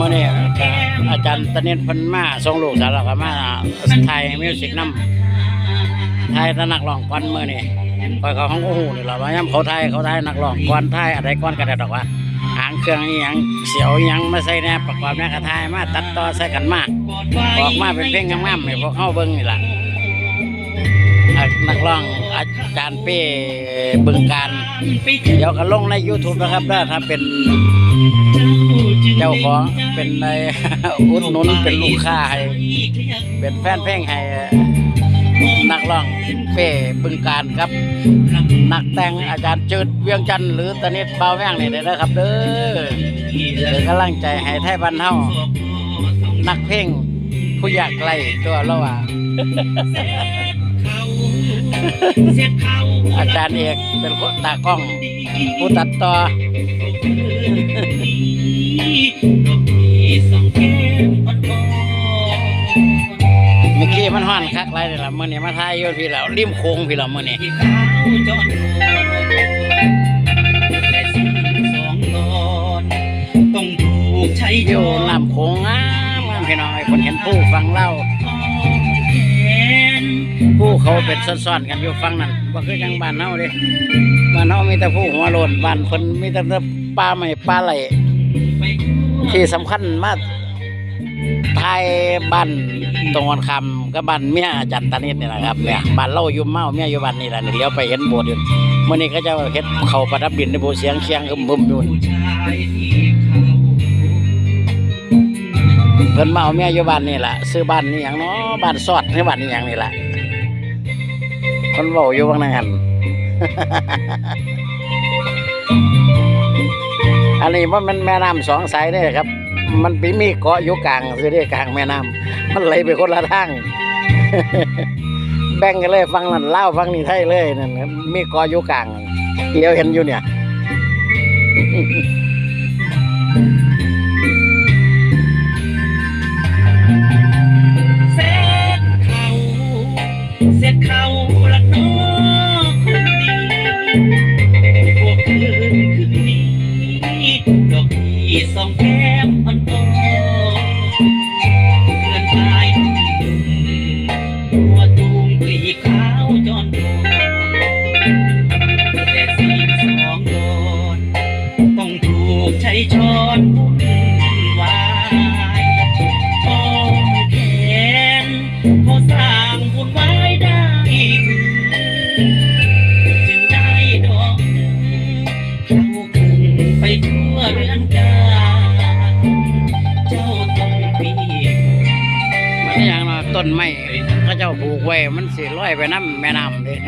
มื่อนี้ก็อาจารย์ตะเนนพันมาส่งลูกสาวเราก็มาไทยมิวสิกน้ำไทยตะนักร้องก่อนมื่อนี้คอยเขาห้องหูนี่แหละว่าย่ำเขาไทยเขาไทยนักร้องก่อนไทยอะไรก่อนกันได้ดอกว่าหางเครื่องอีหยังเสียวอีหยังมาใส่แน่ประกอบแน่กระทายมาตัดต่อใส่กันมาออกมาเป็นเพลงงามๆให้พวกเข้าเบิ่งนี่ล่ะอะนักร้องอาจารย์เป้บึงการ เดี๋ยวก็ลงใน YouTube นะครับถ้าเป็น จ้าของเป็นในอุดหนุนเป็นลูกค้าให้เป็นแฟนเพลงให้นักร้องเป้บึงการครับ นักแต่งอาจารย์จืดเวียงจันทร์หรือตนิดเบาแว่งนี่ได้อครับ เด้อเป็นกำลังใจให้ไทยบ้านเฮานักเพลงผู้อยากไกลตัวเราว่าอาจารย์เอกเป็นคนตากล้องผู้ตัดต่อี่มันฮ้อนคักไรเลยล่ะมื้อนี้มาทายอยู่พี่แล้วริมโค้งพี่แล้วมื้อนี้อยู่น้ำโค้งงามงามพี่น้องไอ้คนเห็นผู้ฟังเล่าผู้เขาเป็นซ่อนๆกันอยู่ฟังนั่นบ่คือจังบ้านเฮาเด้บ้านเฮามีแต่ผู้หัวโลนบ้านเพิ่นมีแต่ป่าไม้ป่าไหลที่สำคัญมาก ไทยบ้านตรงกันคำกับบ้านเมียจันตานิดนี่แหละครับเนี่ยบ้านเล่าอยู่เมาเมียอยู่บ้านนี่แหละนี่เลี้ยวไปเห็นโบสถ์อยู่เมื่อนี้ก็จะเฮ็ดเขาประดับดินในโบสถ์เสียงเชียงคึมบึมอยู่เพิ่นเมาเมียอยู่บ้านนี่แหละซื้อบ้านนี่หยังเนาะบ้านซอดให้บ้านนี่หยังนี่แหละเพิ่นเว้อยู่ว่านั้นอันนี้ว่ามันแม่น้ำสองสายเด้อครับ มันปีมีเกาะอยู่กลางคือได้กลางแม่น้ำมันไหลไปคนละทางแบ่งกันเลยฟังนั่นเล่าฟังนี่ไทยเลยนั่นมีเกาะอยู่กลางเลี้ยวเห็นอยู่เนี่ยเส้นเขาเส้นเขา นอย่างเนาะต้นไม้ก็เจ้าปลูกไว้มันสิลอยไปน้ำแม่น้ำเลย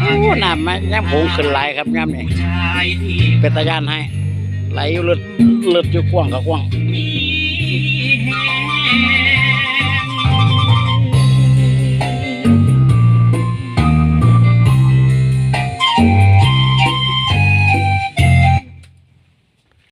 โอ้น้ำมันย่ำผงขึ้นไหลครับย่ำนี่ยเป็นตะยานให้ไหลอยู่ลึดลึดอยู่กว้างกับกว้าง